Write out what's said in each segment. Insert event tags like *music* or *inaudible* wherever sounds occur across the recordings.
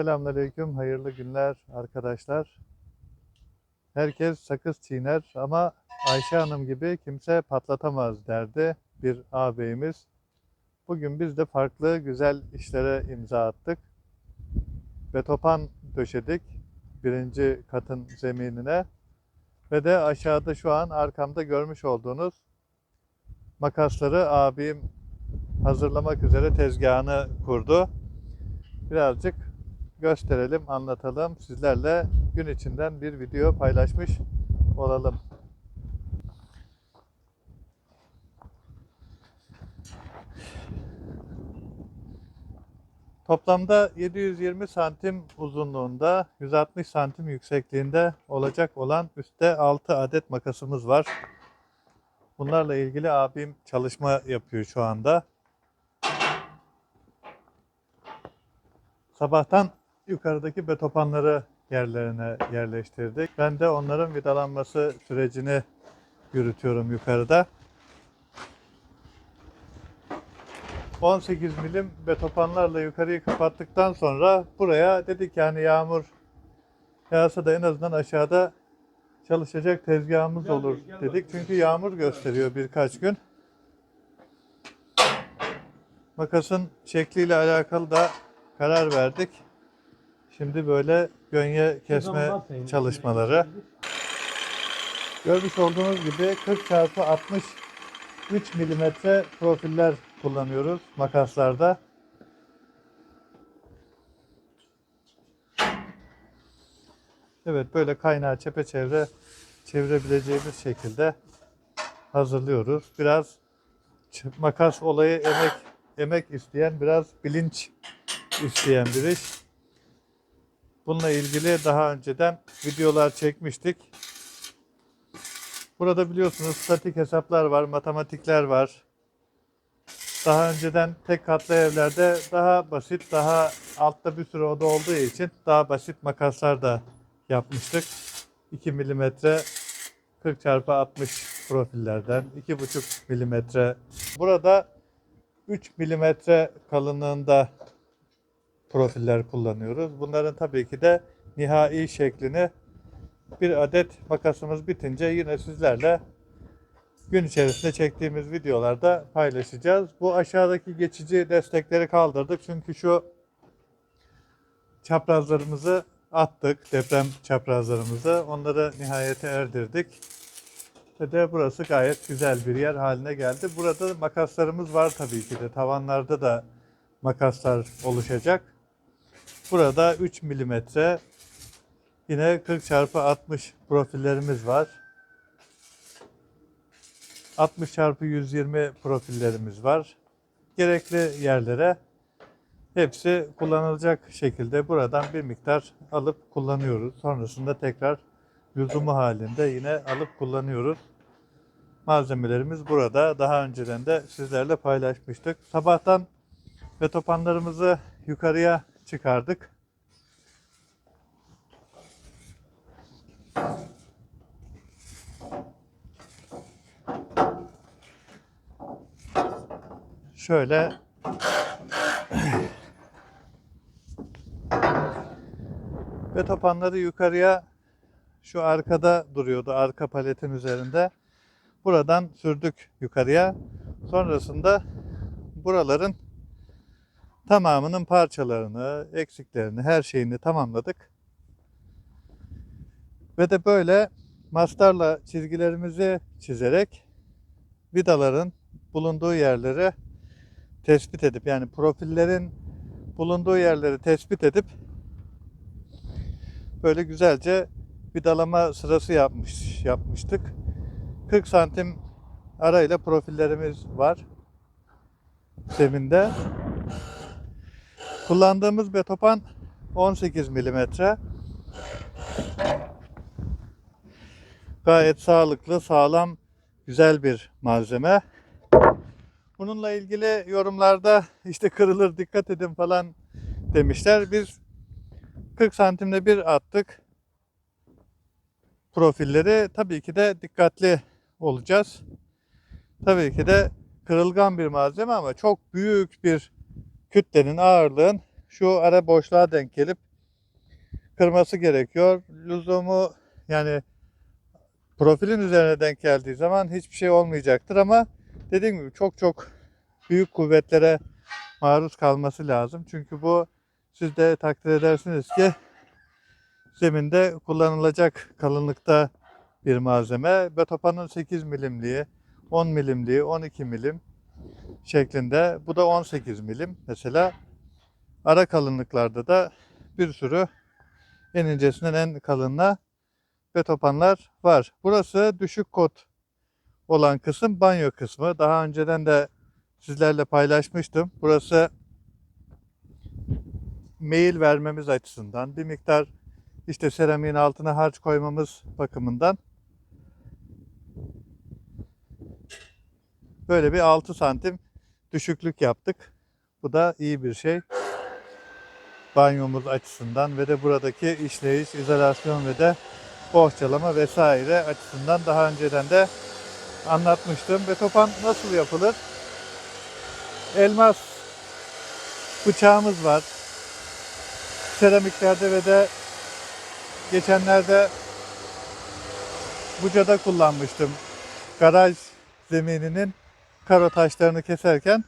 Selamünaleyküm, hayırlı günler arkadaşlar. Herkes sakız çiğner ama Ayşe Hanım gibi kimse patlatamaz derdi bir ağabeyimiz. Bugün biz de farklı güzel işlere imza attık. Betopan döşedik birinci katın zeminine. Ve de aşağıda şu an arkamda görmüş olduğunuz makasları abim hazırlamak üzere tezgahını kurdu. Birazcık gösterelim, anlatalım. Sizlerle gün içinden bir video paylaşmış olalım. Toplamda 720 santim uzunluğunda, 160 santim yüksekliğinde olacak olan üstte 6 adet makasımız var. Bunlarla ilgili abim çalışma yapıyor şu anda. Sabahtan yukarıdaki betopanları yerlerine yerleştirdik. Ben de onların vidalanması sürecini yürütüyorum yukarıda. 18 milim betopanlarla yukarıyı kapattıktan sonra buraya dedik yani yağmur yağsa da en azından aşağıda çalışacak tezgahımız olur dedik. Çünkü yağmur gösteriyor birkaç gün. Makasın şekliyle alakalı da karar verdik. Şimdi böyle gönye kesme çalışmaları. Görmüş olduğunuz gibi 40 çarpı 60 3 milimetre profiller kullanıyoruz makaslarda. Evet böyle kaynağı çepeçevre çevirebileceğimiz şekilde hazırlıyoruz. Biraz makas olayı emek emek isteyen, biraz bilinç isteyen bir iş. Bununla ilgili daha önceden videolar çekmiştik. Burada biliyorsunuz statik hesaplar var, matematikler var. Daha önceden tek katlı evlerde daha basit, daha altta bir sürü oda olduğu için daha basit makaslar da yapmıştık. 2 milimetre 40 çarpı 60 profillerden 2,5 milimetre. Burada 3 milimetre kalınlığında profiller kullanıyoruz. Bunların tabii ki de nihai şeklini bir adet makasımız bitince yine sizlerle gün içerisinde çektiğimiz videolarda paylaşacağız. Bu aşağıdaki geçici destekleri kaldırdık. Çünkü şu çaprazlarımızı attık. Deprem çaprazlarımızı. Onları nihayete erdirdik. Ve de burası gayet güzel bir yer haline geldi. Burada makaslarımız var tabii ki de. Tavanlarda da makaslar oluşacak. Burada 3 milimetre yine 40 çarpı 60 profillerimiz var. 60 çarpı 120 profillerimiz var. Gerekli yerlere hepsi kullanılacak şekilde buradan bir miktar alıp kullanıyoruz. Sonrasında tekrar lüzumu halinde yine alıp kullanıyoruz. Malzemelerimiz burada. Daha önceden de sizlerle paylaşmıştık. Sabahtan betopanlarımızı yukarıya çıkardık. Şöyle *clears throat* betopanları yukarıya şu arkada duruyordu arka paletin üzerinde. Buradan sürdük yukarıya. Sonrasında buraların tamamının parçalarını, eksiklerini, her şeyini tamamladık. Ve de böyle mastarla çizgilerimizi çizerek vidaların bulunduğu yerleri tespit edip yani profillerin bulunduğu yerleri tespit edip böyle güzelce vidalama sırası yapmış yapmıştık. 40 santim arayla profillerimiz var zeminde. Kullandığımız betopan 18 milimetre. Gayet sağlıklı, sağlam, güzel bir malzeme. Bununla ilgili yorumlarda işte kırılır dikkat edin falan demişler. Biz 40 santimde bir attık profilleri. Tabii ki de dikkatli olacağız. Tabii ki de kırılgan bir malzeme ama çok büyük bir kütlenin ağırlığın şu ara boşluğa denk gelip kırması gerekiyor. Lüzumu yani profilin üzerine denk geldiği zaman hiçbir şey olmayacaktır ama dediğim gibi çok çok büyük kuvvetlere maruz kalması lazım. Çünkü bu siz de takdir edersiniz ki zeminde kullanılacak kalınlıkta bir malzeme. Betopanın 8 milimliği, 10 milimliği, 12 milim şeklinde. Bu da 18 milim. Mesela ara kalınlıklarda da bir sürü en incesinden en kalınına betopanlar var. Burası düşük kod olan kısım banyo kısmı. Daha önceden de sizlerle paylaşmıştım. Burası mail vermemiz açısından bir miktar işte seramiğin altına harç koymamız bakımından böyle bir 6 santim düşüklük yaptık. Bu da iyi bir şey. Banyomuz açısından ve de buradaki işleyiş, izolasyon ve de bohçalama vesaire açısından daha önceden de anlatmıştım. Betopan nasıl yapılır? Elmas bıçağımız var. Seramiklerde ve de geçenlerde Buca'da kullanmıştım. Garaj zemininin karo taşlarını keserken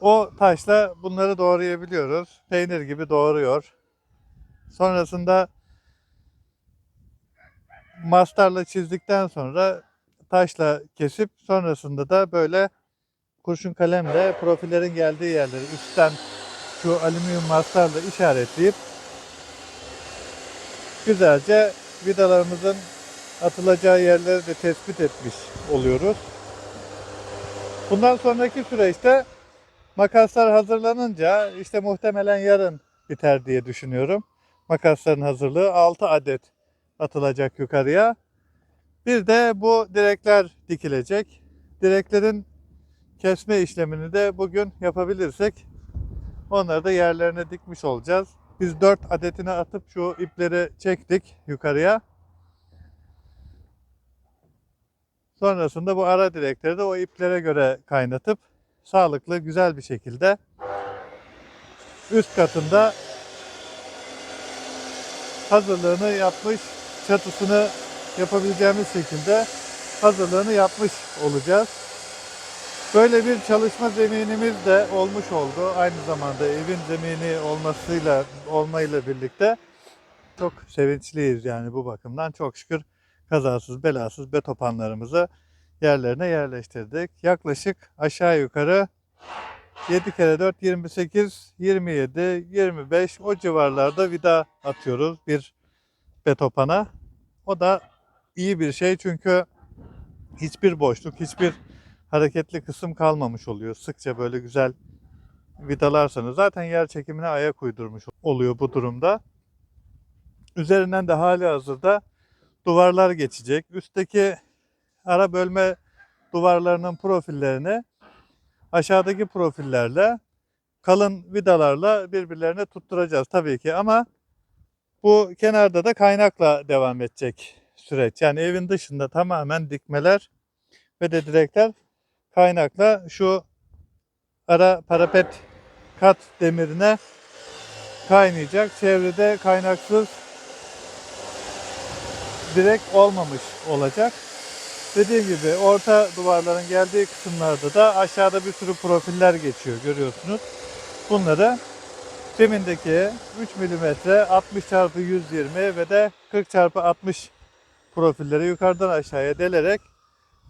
o taşla bunları doğrayabiliyoruz. Peynir gibi doğruyor. Sonrasında mastarla çizdikten sonra taşla kesip sonrasında da böyle kurşun kalemle profillerin geldiği yerleri üstten şu alüminyum mastarla işaretleyip güzelce vidalarımızın atılacağı yerleri de tespit etmiş oluyoruz. Bundan sonraki süreçte makaslar hazırlanınca işte muhtemelen yarın biter diye düşünüyorum. Makasların hazırlığı 6 adet atılacak yukarıya. Bir de bu direkler dikilecek. Direklerin kesme işlemini de bugün yapabilirsek onları da yerlerine dikmiş olacağız. Biz 4 adetini atıp şu ipleri çektik yukarıya. Sonrasında bu ara direkleri de o iplere göre kaynatıp sağlıklı güzel bir şekilde üst katında hazırlığını yapmış, çatısını yapabileceğimiz şekilde hazırlığını yapmış olacağız. Böyle bir çalışma zeminimiz de olmuş oldu. Aynı zamanda evin zemini olmasıyla olmayla birlikte çok sevinçliyiz yani bu bakımdan. Çok şükür kazasız belasız betopanlarımızı yerlerine yerleştirdik. Yaklaşık aşağı yukarı 7 kere 4 28, 27, 25 o civarlarda vida atıyoruz bir betopana. O da iyi bir şey çünkü hiçbir boşluk, hiçbir hareketli kısım kalmamış oluyor. Sıkça böyle güzel vidalarsanız zaten yer çekimine ayak uydurmuş oluyor bu durumda. Üzerinden de hali hazırda duvarlar geçecek. Üstteki ara bölme duvarlarının profillerini aşağıdaki profillerle kalın vidalarla birbirlerine tutturacağız tabii ki ama bu kenarda da kaynakla devam edecek süreç. Yani evin dışında tamamen dikmeler ve de direkler kaynakla şu ara parapet kat demirine kaynayacak. Çevrede kaynaksız direkt olmamış olacak. Dediğim gibi orta duvarların geldiği kısımlarda da aşağıda bir sürü profiller geçiyor görüyorsunuz. Bunları zemindeki 3 mm 60 x 120 ve de 40 x 60 profilleri yukarıdan aşağıya delerek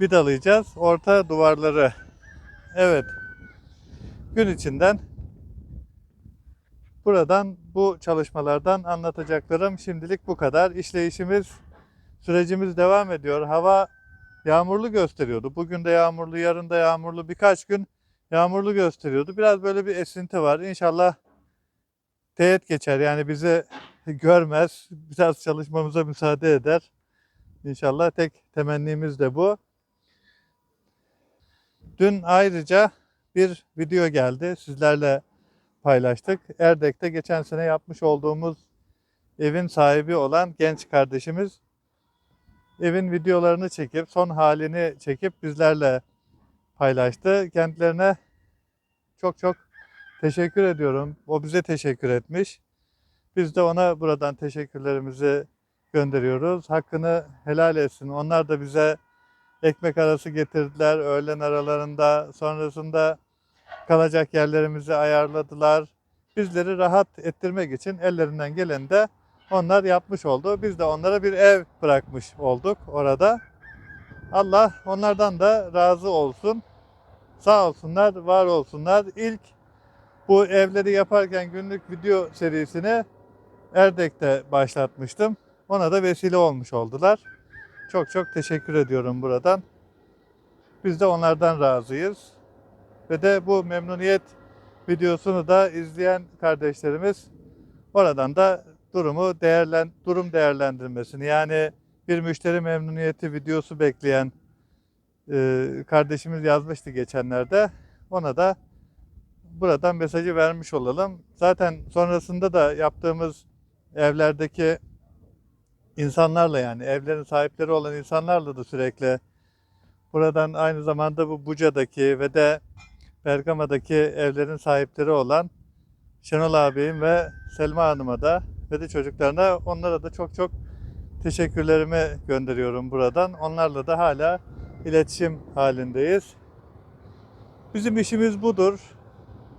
vidalayacağız orta duvarları. Evet. Gün içinden buradan bu çalışmalardan anlatacaklarım şimdilik bu kadar. İşleyişimiz sürecimiz devam ediyor. Hava yağmurlu gösteriyordu. Bugün de yağmurlu, yarın da yağmurlu, birkaç gün yağmurlu gösteriyordu. Biraz böyle bir esinti var. İnşallah teğet geçer. Yani bizi görmez. Biraz çalışmamıza müsaade eder. İnşallah tek temennimiz de bu. Dün ayrıca bir video geldi. Sizlerle paylaştık. Erdek'te geçen sene yapmış olduğumuz evin sahibi olan genç kardeşimiz evin videolarını çekip son halini çekip bizlerle paylaştı. Kendilerine çok çok teşekkür ediyorum. O bize teşekkür etmiş. Biz de ona buradan teşekkürlerimizi gönderiyoruz. Hakkını helal etsin. Onlar da bize ekmek arası getirdiler öğlen aralarında. Sonrasında kalacak yerlerimizi ayarladılar. Bizleri rahat ettirmek için ellerinden gelen de onlar yapmış oldu. Biz de onlara bir ev bırakmış olduk orada. Allah onlardan da razı olsun. Sağ olsunlar, var olsunlar. İlk bu evleri yaparken günlük video serisini Erdek'te başlatmıştım. Ona da vesile olmuş oldular. Çok çok teşekkür ediyorum buradan. Biz de onlardan razıyız. Ve de bu memnuniyet videosunu da izleyen kardeşlerimiz oradan da durumu değerlen durum değerlendirmesini yani bir müşteri memnuniyeti videosu bekleyen e, kardeşimiz yazmıştı geçenlerde. Ona da buradan mesajı vermiş olalım. Zaten sonrasında da yaptığımız evlerdeki insanlarla yani evlerin sahipleri olan insanlarla da sürekli buradan aynı zamanda bu Buca'daki ve de Bergama'daki evlerin sahipleri olan Şenol abim ve Selma Hanım'a da ve de çocuklarına onlara da çok çok teşekkürlerimi gönderiyorum buradan. Onlarla da hala iletişim halindeyiz. Bizim işimiz budur.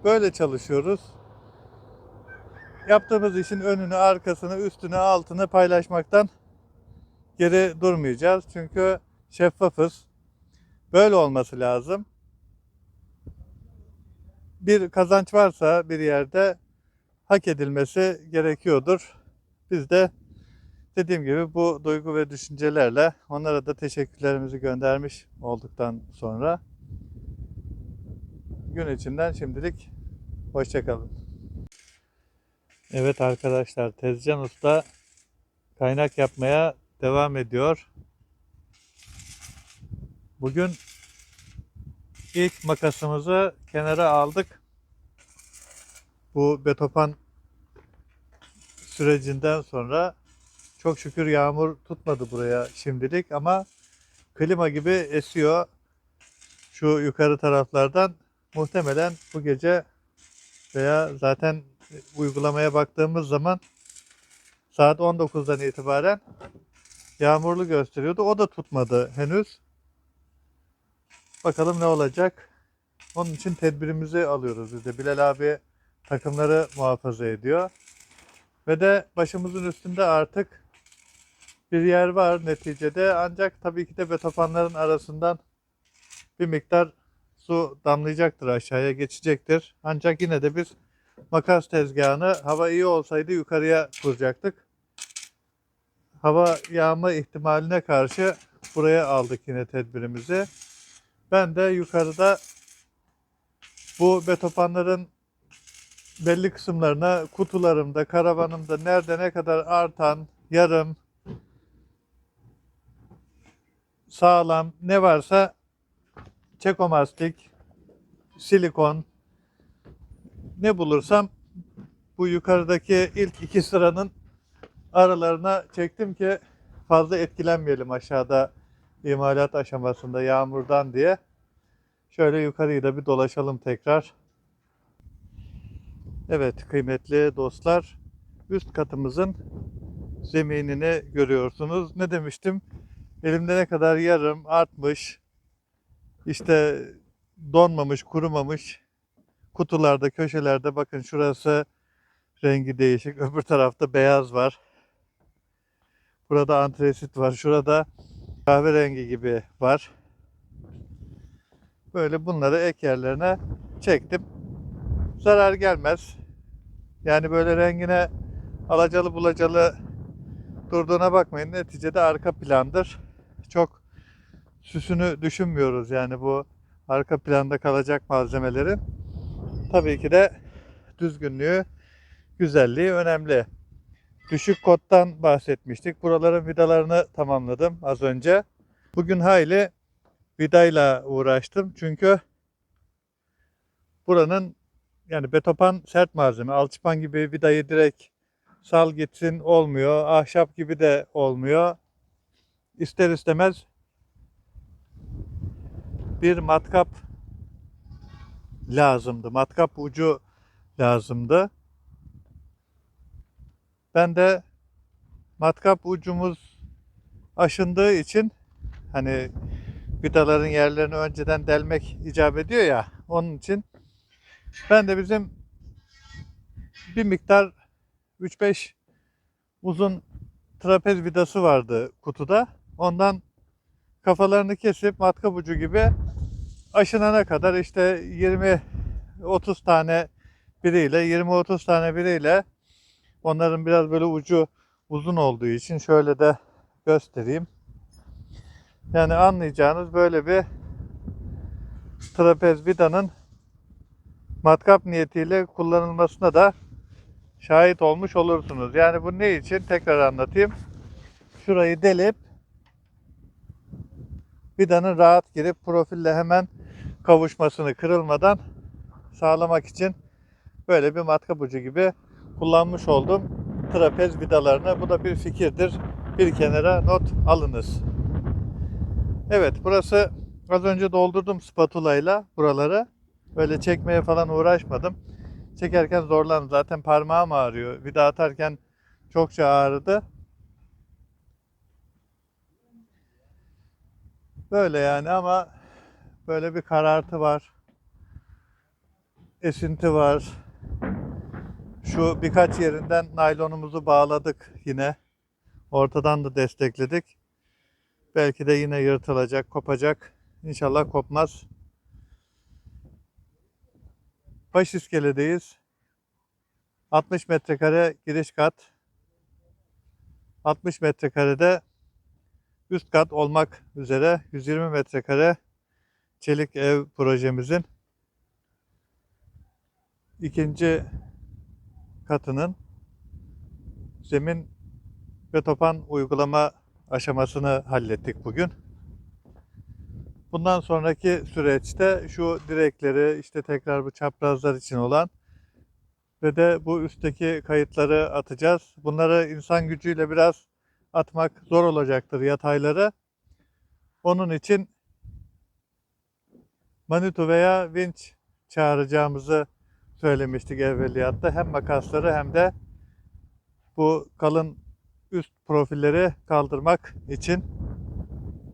Böyle çalışıyoruz. Yaptığımız işin önünü, arkasını, üstünü, altını paylaşmaktan geri durmayacağız. Çünkü şeffafız. Böyle olması lazım. Bir kazanç varsa bir yerde hak edilmesi gerekiyordur. Biz de dediğim gibi bu duygu ve düşüncelerle onlara da teşekkürlerimizi göndermiş olduktan sonra gün içinden şimdilik hoşçakalın. Evet arkadaşlar Tezcan Usta kaynak yapmaya devam ediyor. Bugün ilk makasımızı kenara aldık. Bu betopan sürecinden sonra çok şükür yağmur tutmadı buraya şimdilik ama klima gibi esiyor. Şu yukarı taraflardan muhtemelen bu gece veya zaten uygulamaya baktığımız zaman saat 19'dan itibaren yağmurlu gösteriyordu. O da tutmadı henüz. Bakalım ne olacak. Onun için tedbirimizi alıyoruz biz de. Bilal abi takımları muhafaza ediyor. Ve de başımızın üstünde artık bir yer var neticede. Ancak tabii ki de betopanların arasından bir miktar su damlayacaktır aşağıya geçecektir. Ancak yine de biz makas tezgahını hava iyi olsaydı yukarıya kuracaktık. Hava yağma ihtimaline karşı buraya aldık yine tedbirimizi. Ben de yukarıda bu betopanların belli kısımlarına kutularımda, karavanımda nerede ne kadar artan, yarım, sağlam ne varsa çekomastik, silikon ne bulursam bu yukarıdaki ilk iki sıranın aralarına çektim ki fazla etkilenmeyelim aşağıda imalat aşamasında yağmurdan diye. Şöyle yukarıyı da bir dolaşalım tekrar. Evet kıymetli dostlar üst katımızın zeminini görüyorsunuz. Ne demiştim? Elimde ne kadar yarım artmış işte donmamış kurumamış kutularda köşelerde bakın şurası rengi değişik *laughs* öbür tarafta beyaz var. Burada antresit var. Şurada kahverengi gibi var. Böyle bunları ek yerlerine çektim. Zarar gelmez. Yani böyle rengine alacalı bulacalı durduğuna bakmayın. Neticede arka plandır. Çok süsünü düşünmüyoruz yani bu arka planda kalacak malzemelerin. Tabii ki de düzgünlüğü, güzelliği önemli. Düşük kottan bahsetmiştik. Buraların vidalarını tamamladım az önce. Bugün hayli vidayla uğraştım. Çünkü buranın yani betopan sert malzeme. Alçıpan gibi vidayı direkt sal gitsin olmuyor. Ahşap gibi de olmuyor. İster istemez bir matkap lazımdı. Matkap ucu lazımdı. Ben de matkap ucumuz aşındığı için hani vidaların yerlerini önceden delmek icap ediyor ya onun için ben de bizim bir miktar 3-5 uzun trapez vidası vardı kutuda. Ondan kafalarını kesip matkap ucu gibi aşınana kadar işte 20-30 tane biriyle 20-30 tane biriyle onların biraz böyle ucu uzun olduğu için şöyle de göstereyim. Yani anlayacağınız böyle bir trapez vidanın matkap niyetiyle kullanılmasına da şahit olmuş olursunuz. Yani bu ne için? Tekrar anlatayım. Şurayı delip vidanın rahat girip profille hemen kavuşmasını kırılmadan sağlamak için böyle bir matkap ucu gibi kullanmış oldum trapez vidalarını. Bu da bir fikirdir. Bir kenara not alınız. Evet burası az önce doldurdum spatula ile buraları. Böyle çekmeye falan uğraşmadım. Çekerken zorlandım. Zaten parmağım ağrıyor. Vida atarken çokça ağrıdı. Böyle yani ama böyle bir karartı var. Esinti var. Şu birkaç yerinden naylonumuzu bağladık yine. Ortadan da destekledik. Belki de yine yırtılacak, kopacak. İnşallah kopmaz. Baş iskeledeyiz. 60 metrekare giriş kat. 60 metrekarede üst kat olmak üzere 120 metrekare çelik ev projemizin ikinci katının zemin ve topan uygulama aşamasını hallettik bugün. Bundan sonraki süreçte şu direkleri işte tekrar bu çaprazlar için olan ve de bu üstteki kayıtları atacağız. Bunları insan gücüyle biraz atmak zor olacaktır yatayları. Onun için Manitou veya vinç çağıracağımızı söylemiştik evveliyatta. Hem makasları hem de bu kalın üst profilleri kaldırmak için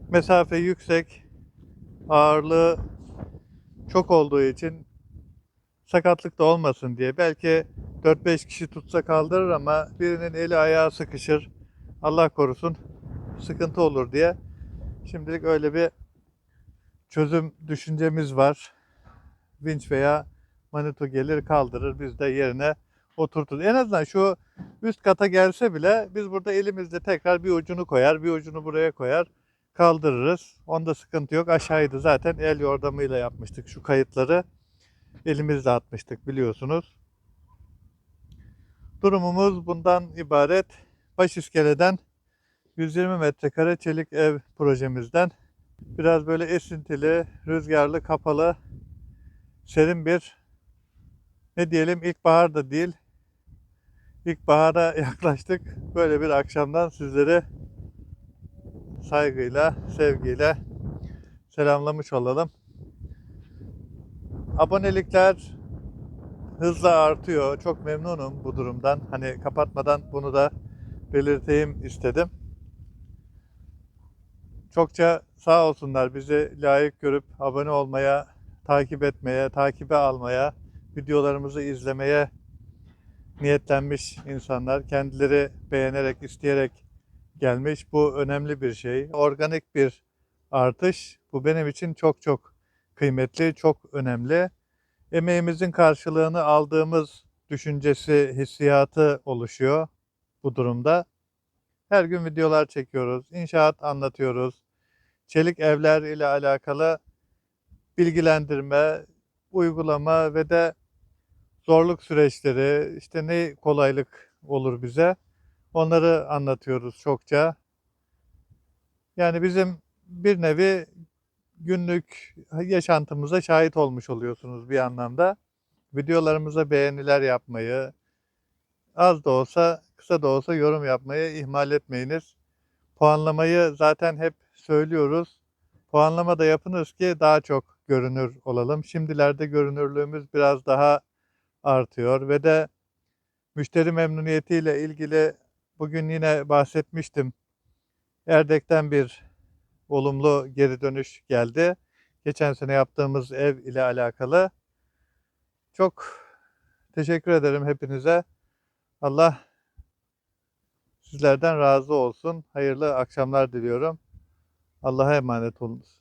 mesafe yüksek, ağırlığı çok olduğu için sakatlık da olmasın diye belki 4-5 kişi tutsa kaldırır ama birinin eli ayağı sıkışır. Allah korusun sıkıntı olur diye şimdilik öyle bir çözüm düşüncemiz var. Vinç veya Manitou gelir kaldırır biz de yerine oturtur. En azından şu üst kata gelse bile biz burada elimizde tekrar bir ucunu koyar, bir ucunu buraya koyar, kaldırırız. Onda sıkıntı yok. Aşağıydı zaten el yordamıyla yapmıştık şu kayıtları. Elimizle atmıştık biliyorsunuz. Durumumuz bundan ibaret. Baş iskeleden 120 metrekare çelik ev projemizden biraz böyle esintili, rüzgarlı, kapalı, serin bir ne diyelim ilkbahar da değil. İlkbahara *laughs* yaklaştık. Böyle bir akşamdan sizleri saygıyla, sevgiyle selamlamış olalım. Abonelikler hızla artıyor. Çok memnunum bu durumdan. Hani kapatmadan bunu da belirteyim istedim. Çokça sağ olsunlar bizi layık görüp abone olmaya, takip etmeye, takibe almaya, videolarımızı izlemeye niyetlenmiş insanlar. Kendileri beğenerek, isteyerek gelmiş. Bu önemli bir şey. Organik bir artış. Bu benim için çok çok kıymetli, çok önemli. Emeğimizin karşılığını aldığımız düşüncesi, hissiyatı oluşuyor bu durumda. Her gün videolar çekiyoruz, inşaat anlatıyoruz. Çelik evler ile alakalı bilgilendirme, uygulama ve de zorluk süreçleri, işte ne kolaylık olur bize onları anlatıyoruz çokça. Yani bizim bir nevi günlük yaşantımıza şahit olmuş oluyorsunuz bir anlamda. Videolarımıza beğeniler yapmayı, az da olsa, kısa da olsa yorum yapmayı ihmal etmeyiniz. Puanlamayı zaten hep söylüyoruz. Puanlama da yapınız ki daha çok görünür olalım. Şimdilerde görünürlüğümüz biraz daha artıyor ve de Müşteri memnuniyetiyle ilgili bugün yine bahsetmiştim. Erdek'ten bir olumlu geri dönüş geldi. Geçen sene yaptığımız ev ile alakalı. Çok teşekkür ederim hepinize. Allah sizlerden razı olsun. Hayırlı akşamlar diliyorum. Allah'a emanet olunuz.